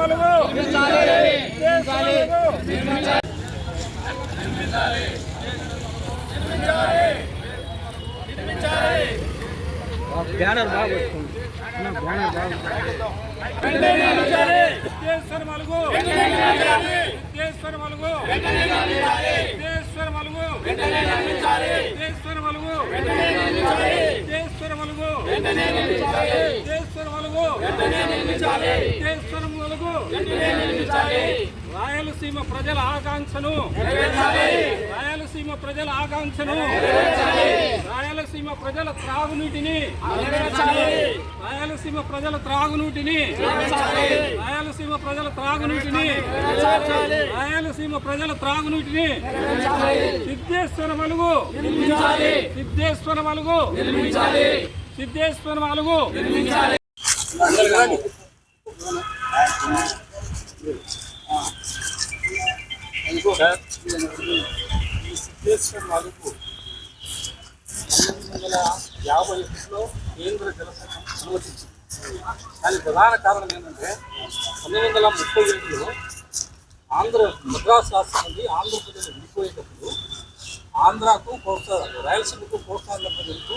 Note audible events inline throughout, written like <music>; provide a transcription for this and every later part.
నిర్మలము banner బాగా banner బాగా రాయలసీమ ప్రజల ఆకాంక్షను. రాయలసీమ ప్రజల ఆకాంక్షను. రాయలసీమ ప్రజల త్రాగునీటిని. రాయలసీమ ప్రజల త్రాగునీటిని. రాయలసీమ ప్రజల త్రాగునీటిని. రాయలసీమ ప్రజల త్రాగునీటిని. సిద్ధేశ్వర మలుగు సిద్ధేశ్వర మలుగు సిద్ధేశ్వర మలుగు సిద్ధేశ్వర మలుపు పంతొమ్మిది వందల యాభై ఒకటిలో కేంద్ర జలసంఘం అనుమతించింది దానికి ప్రధాన కారణం ఏంటంటే పంతొమ్మిది వందల ముప్పై ఏడులో ఆంధ్ర మద్రాసు రాష్ట్రం నుండి ఆంధ్రప్రదేశ్ విడిపోయేటప్పుడు ఆంధ్రాకు కోస్తా రాయలసీమకు కోస్తాంధ్ర ప్రజలకు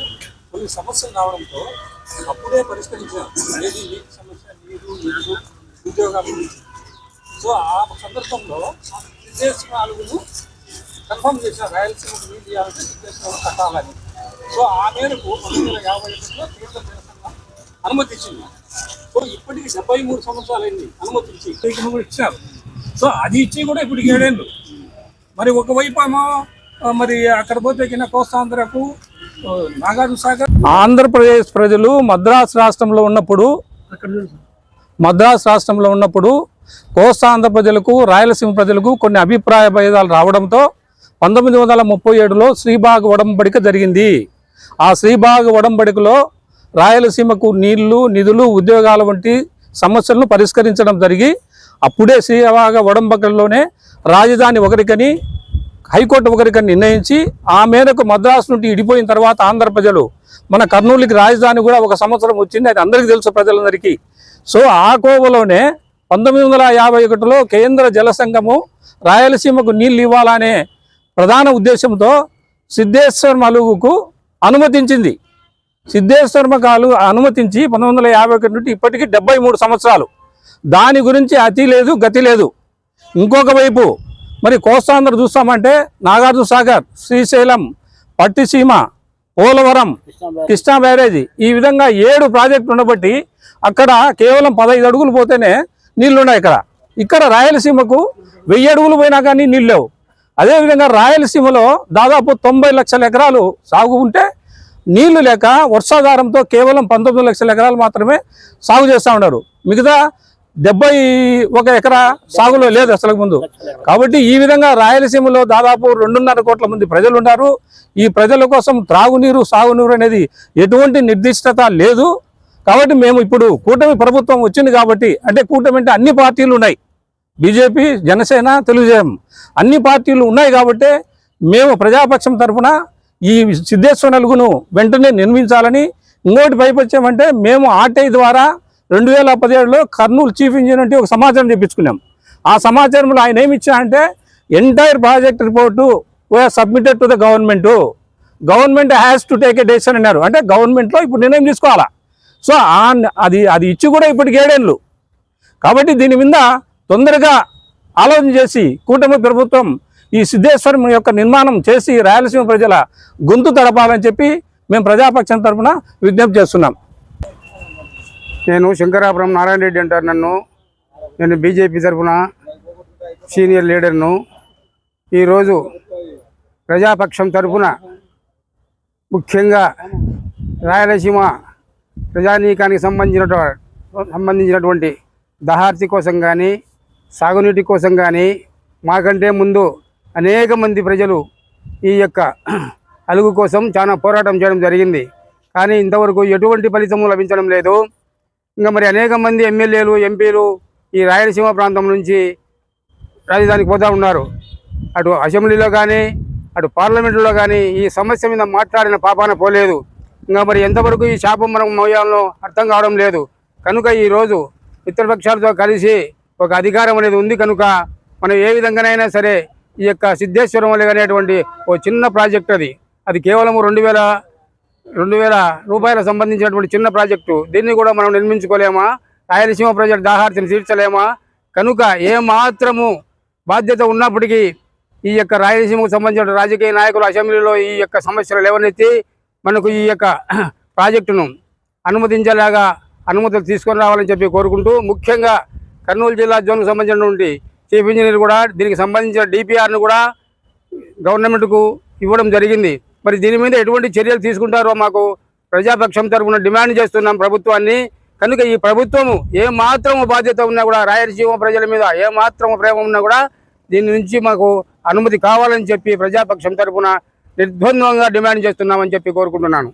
కొన్ని సమస్యలు రావడంతో అప్పుడే పరిష్కరించారు ఏది నీటి సమస్య నీరు నీరు ఉద్యోగాల. గురించి సో ఆ సందర్భంలో సిద్ధేశ్వర అలుగును కన్ఫర్మ్ చేశారు. రాయలసీమకు నీళ్ళు ఇవ్వాలంటే సిద్ధేశ్వరం కట్టాలని. సో ఆ మేరకు పంతొమ్మిది వందల యాభై ఒకటిలో కేంద్ర నిరసన అనుమతించింది సో ఇప్పటికి డెబ్బై మూడు సంవత్సరాలు అయింది అనుమతించి ఇప్పటికి ఇచ్చారు సో అది ఇచ్చి కూడా ఇప్పుడు ఏడేళ్ళు. మరి ఒకవైపు ఏమో మరి అక్కడ పోతే కింద కోస్తాంధ్రకు ఆ, నాగార్జున సాగర్. ఆంధ్రప్రదేశ్ ప్రజలు మద్రాసు రాష్ట్రంలో ఉన్నప్పుడు మద్రాసు రాష్ట్రంలో ఉన్నప్పుడు కోస్తాంధ్ర ప్రజలకు రాయలసీమ ప్రజలకు కొన్ని అభిప్రాయ భేదాలు రావడంతో పంతొమ్మిది వందల ముప్పై ఏడులో శ్రీబాగ్ ఒడంబడిక జరిగింది. ఆ శ్రీబాగ్ ఒడంబడికలో రాయలసీమకు నీళ్ళు నిధులు ఉద్యోగాల వంటి సమస్యలను పరిష్కరించడం జరిగి అప్పుడే శ్రీబాగ ఒడంబడికలోనే రాజధాని ఒకరికని హైకోర్టు ఒకరికని నిర్ణయించి ఆ మేరకు మద్రాసు నుండి ఇడిపోయిన తర్వాత ఆంధ్ర ప్రజలు మన కర్నూలుకి రాజధాని కూడా ఒక సంవత్సరం వచ్చింది. అది అందరికీ తెలుసు ప్రజలందరికీ. సో ఆ కోవలోనే పంతొమ్మిది వందల యాభై ఒకటిలో కేంద్ర జల సంఘము రాయలసీమకు నీళ్ళు ఇవ్వాలనే ప్రధాన ఉద్దేశంతో సిద్ధేశ్వర్ అలుగుకు అనుమతించింది. సిద్ధేశ్వర్ కాలు అనుమతించి పంతొమ్మిది వందల యాభై ఒకటి నుండి ఇప్పటికీ డెబ్బై మూడు సంవత్సరాలు. దాని గురించి అతి లేదు గతి లేదు. ఇంకొక వైపు మరి కోస్తాంధ్ర చూస్తామంటే నాగార్జున సాగర్ శ్రీశైలం పట్టిసీమ పోలవరం కృష్ణా బ్యారేజీ ఈ విధంగా ఏడు ప్రాజెక్టులు ఉండబట్టి అక్కడ కేవలం పదహైదు అడుగులు పోతేనే నీళ్ళున్నాయి ఇక్కడ. ఇక్కడ రాయలసీమకు వెయ్యి అడుగులు పోయినా కానీ నీళ్ళు లేవు. అదేవిధంగా రాయలసీమలో దాదాపు తొంభై లక్షల ఎకరాలు సాగు ఉంటే నీళ్ళు లేక వర్షాధారంతో కేవలం పంతొమ్మిది లక్షల ఎకరాలు మాత్రమే సాగు చేస్తూ ఉన్నారు. మిగతా డెబ్బై ఒక ఎకరా సాగులో లేదు అసలు ముందు. కాబట్టి ఈ విధంగా రాయలసీమలో దాదాపు రెండున్నర కోట్ల మంది ప్రజలు ఉన్నారు. ఈ ప్రజల కోసం త్రాగునీరు సాగునీరు అనేది ఎటువంటి నిర్దిష్టత లేదు. కాబట్టి మేము ఇప్పుడు కూటమి ప్రభుత్వం వచ్చింది కాబట్టి అంటే కూటమి అంటే అన్ని పార్టీలు ఉన్నాయి. బీజేపీ జనసేన తెలుగుదేశం అన్ని పార్టీలు ఉన్నాయి కాబట్టి మేము ప్రజాపక్షం తరఫున ఈ సిద్ధేశ్వర నలుగును వెంటనే నిర్మించాలని ఇంకోటి పైపచ్చామంటే మేము ఆర్టీఐ ద్వారా రెండు వేల పదిహేడులో కర్నూలు చీఫ్ ఇంజనీర్ అంటే ఒక సమాచారం తెప్పించుకున్నాం. ఆ సమాచారంలో ఆయన ఏమి entire project report submitted to the government government has to take a decision అన్నారు. అంటే గవర్నమెంట్లో ఇప్పుడు నిర్ణయం తీసుకోవాలా? సో అది అది ఇచ్చి కూడా ఇప్పటికి ఏడేళ్ళు. కాబట్టి దీని మీద తొందరగా ఆలోచన చేసి కూటమి ప్రభుత్వం ఈ సిద్ధేశ్వరం యొక్క నిర్మాణం చేసి రాయలసీమ ప్రజల గొంతు తడపాలని చెప్పి మేము ప్రజాపక్షం తరఫున విజ్ఞప్తి చేస్తున్నాం. నేను శంకరాపురం నారాయణ రెడ్డి అంటారు నన్ను. నేను బీజేపీ తరఫున సీనియర్ లీడర్ను. ఈరోజు ప్రజాపక్షం తరఫున ముఖ్యంగా రాయలసీమ ప్రజానీకానికి సంబంధించిన సంబంధించినటువంటి దహార్తి కోసం కానీ సాగునీటి కోసం కానీ మాకంటే ముందు అనేక మంది ప్రజలు ఈ యొక్క అలుగు కోసం చాలా పోరాటం చేయడం జరిగింది. కానీ ఇంతవరకు ఎటువంటి ఫలితము లభించడం లేదు. ఇంకా మరి అనేక మంది ఎమ్మెల్యేలు ఎంపీలు ఈ రాయలసీమ ప్రాంతం నుంచి రాజధానికి పోతూ ఉన్నారు. అటు అసెంబ్లీలో కానీ అటు పార్లమెంటులో కానీ ఈ సమస్య మీద మాట్లాడిన పాపాన పోలేదు. ఇంకా మరి ఎంతవరకు ఈ శాపం మనం మోయాలో అర్థం కావడం లేదు. కనుక ఈరోజు మిత్రపక్షాలతో కలిసి ఒక అధికారం అనేది ఉంది కనుక మనం ఏ విధంగానైనా సరే ఈ యొక్క సిద్ధేశ్వరం అనేటువంటి ఓ చిన్న ప్రాజెక్ట్ అది. అది కేవలం రెండు వేల రెండు వేల రూపాయలకు సంబంధించినటువంటి చిన్న ప్రాజెక్టు. దీన్ని కూడా మనం నిర్మించుకోలేమా? రాయలసీమ ప్రాజెక్టు దాహార్తిని తీర్చలేమా? కనుక ఏ మాత్రము బాధ్యత ఉన్నప్పటికీ ఈ యొక్క రాయలసీమకు సంబంధించిన రాజకీయ నాయకులు అసెంబ్లీలో ఈ యొక్క సమస్యలు లేవనెత్తి మనకు ఈ యొక్క <clears throat> ప్రాజెక్టును అనుమతించేలాగా అనుమతులు తీసుకొని రావాలని చెప్పి కోరుకుంటూ ముఖ్యంగా కర్నూలు జిల్లా జోన్కు సంబంధించినటువంటి చీఫ్ ఇంజనీర్ కూడా దీనికి సంబంధించిన డిపిఆర్ను కూడా గవర్నమెంట్కు ఇవ్వడం జరిగింది. మరి దీని మీద ఎటువంటి చర్యలు తీసుకుంటారో మాకు ప్రజాపక్షం తరఫున డిమాండ్ చేస్తున్నాం ప్రభుత్వాన్ని. కనుక ఈ ప్రభుత్వము ఏ మాత్రము బాధ్యత ఉన్నా కూడా రాయలసీమ ప్రజల మీద ఏ మాత్రము ప్రేమ ఉన్నా కూడా దీని నుంచి మాకు అనుమతి కావాలని చెప్పి ప్రజాపక్షం తరఫున నిర్ద్వంద్వంగా డిమాండ్ చేస్తున్నామని చెప్పి కోరుకుంటున్నాను.